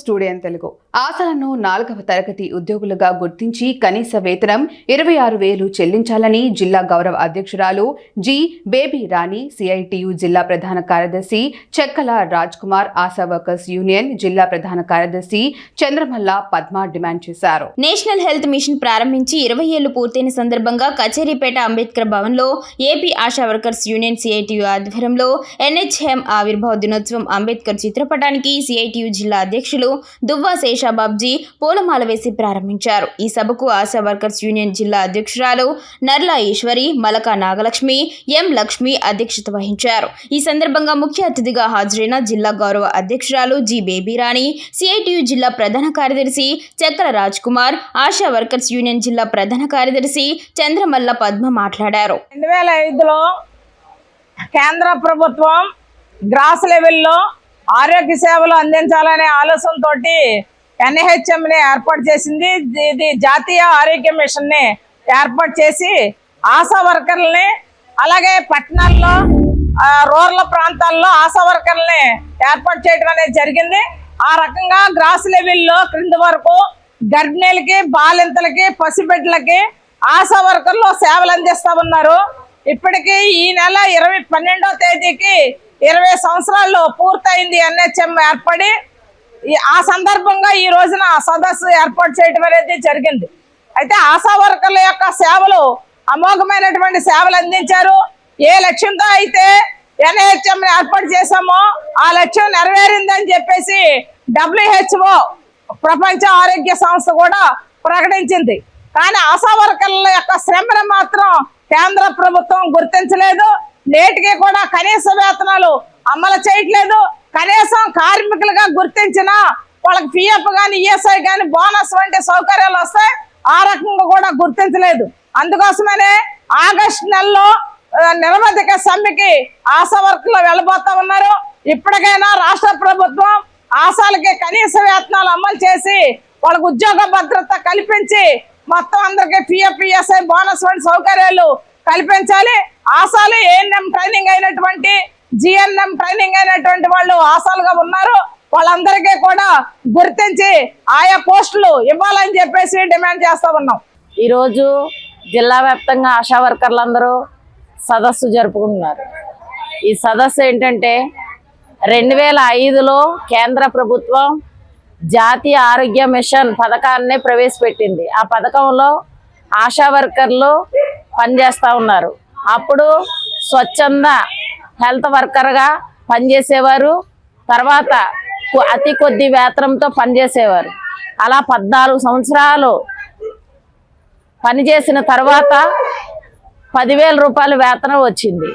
Studio Telugu. ఆశలను నాలుగవ తరగతి ఉద్యోగులుగా గుర్తించి కనీస వేతనం ఇరవై ఆరు వేలు చెల్లించాలని జిల్లా గౌరవ అధ్యక్షురాలు జి బేబీ రాణి సిఐటియు జిల్లా ప్రధాన కార్యదర్శి చెక్కల రాజ్ కుమార్ ఆశా వర్కర్స్ యూనియన్ జిల్లా ప్రధాన కార్యదర్శి చంద్రమల్ల పద్మ డిమాండ్ చేశారు. నేషనల్ హెల్త్ మిషన్ ప్రారంభించి ఇరవై ఏళ్ళు పూర్తయిన సందర్భంగా కచేరీపేట అంబేద్కర్ భవన్లో AP ASHA workers union CITU ఆధ్వర్యంలో ఎన్హెచ్ఎం ఆవిర్భావ దినోత్సవం అంబేద్కర్ చిత్రపటానికి సిఐటియు జిల్లా అధ్యక్షులు దువ్వా శేషాబాబ్జీ పూలమాల వేసి ప్రారంభించారు. ఈ సభకు ఆశా వర్కర్స్ యూనియన్ జిల్లా అధ్యక్షురాలు నర్లా ఈశ్వరి మలకా నాగలక్ష్మి ఎం లక్ష్మి అధ్యక్షత వహించారు. ఈ సందర్భంగా ముఖ్య అతిథిగా హాజరైన జిల్లా గౌరవ అధ్యక్షురాలు జి బేబీరాణి సిఐటియు జిల్లా ప్రధాన కార్యదర్శి చక్ర రాజ్ కుమార్ ఆశా వర్కర్స్ యూనియన్ జిల్లా ప్రధాన కార్యదర్శి చంద్రమల్ల పద్మ మాట్లాడారు. రెండు వేల ఐదులో కేంద్ర ప్రభుత్వం గ్రాస్ లెవెల్లో ఆరోగ్య సేవలు అందించాలనే ఆలోచనతో ఎన్హెచ్ఎంని ఏర్పాటు చేసింది. ఇది జాతీయ ఆరోగ్య మిషన్ని ఏర్పాటు చేసి ఆశా వర్కర్లని అలాగే పట్టణాల్లో రూరల్ ప్రాంతాల్లో ఆశా వర్కర్లని ఏర్పాటు చేయడం అనేది జరిగింది. ఆ రకంగా గ్రాస్ లెవెల్లో క్రింది వరకు గర్భిణీలకి బాలింతలకి పసిబిడ్డలకి ఆశా వర్కర్లు సేవలు అందిస్తా ఉన్నారు. ఇప్పటికీ ఈ నెల ఇరవై పన్నెండో తేదీకి ఇరవై సంవత్సరాల్లో పూర్తయింది ఎన్హెచ్ఎం ఏర్పడి ఆ సందర్భంగా ఈ రోజున సదస్సు ఏర్పాటు చేయడం అనేది జరిగింది. అయితే ఆశా వర్కర్ల యొక్క సేవలు అమోఘమైనటువంటి సేవలు అందించారు. ఏ లక్ష్యంతో అయితే ఎన్హెచ్ఎం ఏర్పాటు చేశామో ఆ లక్ష్యం నెరవేరిందని చెప్పేసి డబ్ల్యూహెచ్ఓ ప్రపంచ ఆరోగ్య సంస్థ కూడా ప్రకటించింది. కానీ ఆశా వర్కర్ల యొక్క శ్రమను మాత్రం కేంద్ర ప్రభుత్వం గుర్తించలేదు. నేటికి కూడా కనీస వేతనాలు అమలు చేయట్లేదు. కనీసం కార్మికులుగా గుర్తించిన వాళ్ళకి పిఎఫ్ కానీ ఈఎస్ఐ కానీ బోనస్ వంటి సౌకర్యాలు వస్తాయి ఆ రకంగా కూడా గుర్తించలేదు. అందుకోసమనే ఆగస్టు నెలలో నిరవధిక సమ్మెకి ఆశా వర్క్లో వెళ్ళబోతా ఉన్నారు. ఇప్పటికైనా రాష్ట్ర ప్రభుత్వం ఆశాలకి కనీస వేతనాలు అమలు చేసి వాళ్ళకు ఉద్యోగ భద్రత కల్పించి మొత్తం అందరికీ పిఎఫ్ పిఎస్ఐ బోనస్ వంటి సౌకర్యాలు కల్పించాలి. ఆశాలు ఏఎన్ఎం ట్రైనింగ్ అయినటువంటి జిఎన్ఎం ట్రైనింగ్ అయినటువంటి వాళ్ళు ఆశాలుగా ఉన్నారు. వాళ్ళందరికీ కూడా గుర్తించి ఆయా పోస్టులు ఇవ్వాలని చెప్పేసి డిమాండ్ చేస్తూ ఉన్నాం. ఈరోజు జిల్లా వ్యాప్తంగా ఆశా వర్కర్లందరూ సదస్సు జరుపుకుంటున్నారు. ఈ సదస్సు ఏంటంటే రెండు వేల ఐదులో కేంద్ర ప్రభుత్వం జాతీయ ఆరోగ్య మిషన్ పథకాన్ని ప్రవేశపెట్టింది. ఆ పథకంలో ఆశా వర్కర్లు పనిచేస్తూ ఉన్నారు. అప్పుడు స్వచ్ఛంద హెల్త్ వర్కర్గా పనిచేసేవారు. తర్వాత అతి కొద్ది వేతనంతో పనిచేసేవారు. అలా పద్నాలుగు సంవత్సరాలు పనిచేసిన తర్వాత పదివేల రూపాయల వేతనం వచ్చింది.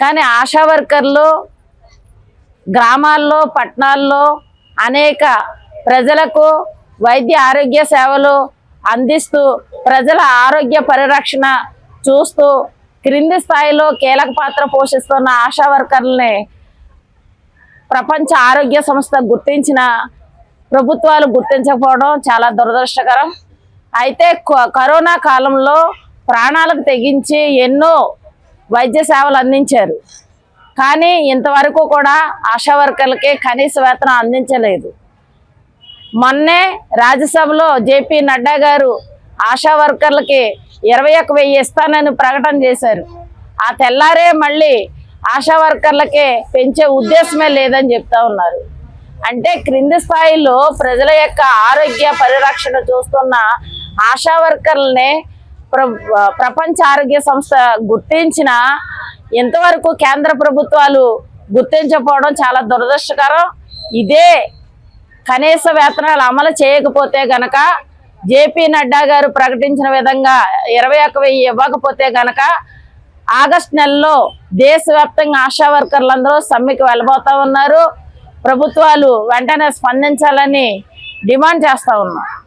కానీ ఆశా వర్కర్లు గ్రామాల్లో పట్టణాల్లో అనేక ప్రజలకు వైద్య ఆరోగ్య సేవలు అందిస్తూ ప్రజల ఆరోగ్య పరిరక్షణ చూస్తూ క్రింది స్థాయిలో కీలక పాత్ర పోషిస్తున్న ఆశా వర్కర్లని ప్రపంచ ఆరోగ్య సంస్థ గుర్తించిన ప్రభుత్వాలు గుర్తించకపోవడం చాలా దురదృష్టకరం. అయితే కరోనా కాలంలో ప్రాణాలకు తెగించి ఎన్నో వైద్య సేవలు అందించారు. కానీ ఇంతవరకు కూడా ఆశా వర్కర్లకి కనీస వేతనం అందించలేదు. మొన్నే రాజ్యసభలో జేపీ నడ్డా గారు ఆశా వర్కర్లకి ఇరవై ఒక్క వెయ్యి ఇస్తానని ప్రకటన చేశారు. ఆ తెల్లారే మళ్ళీ ఆశా వర్కర్లకే పెంచే ఉద్దేశమే లేదని చెప్తా ఉన్నారు. అంటే క్రింది స్థాయిలో ప్రజల యొక్క ఆరోగ్య పరిరక్షణ చూస్తున్న ఆశా వర్కర్లనే ప్ర ప్రపంచ ఆరోగ్య సంస్థ గుర్తించిన ఇంతవరకు కేంద్ర ప్రభుత్వాలు గుర్తించకపోవడం చాలా దురదృష్టకరం. ఇదే కనీస వేతనాలు అమలు చేయకపోతే గనక జేపీ నడ్డా గారు ప్రకటించిన విధంగా ఇరవై ఒక్క వెయ్యి ఇవ్వకపోతే గనక ఆగస్ట్ నెలలో దేశవ్యాప్తంగా ఆశా వర్కర్లందరూ సమ్మెకి వెళ్ళబోతా ఉన్నారు. ప్రభుత్వాలు వెంటనే స్పందించాలని డిమాండ్ చేస్తా ఉన్నాం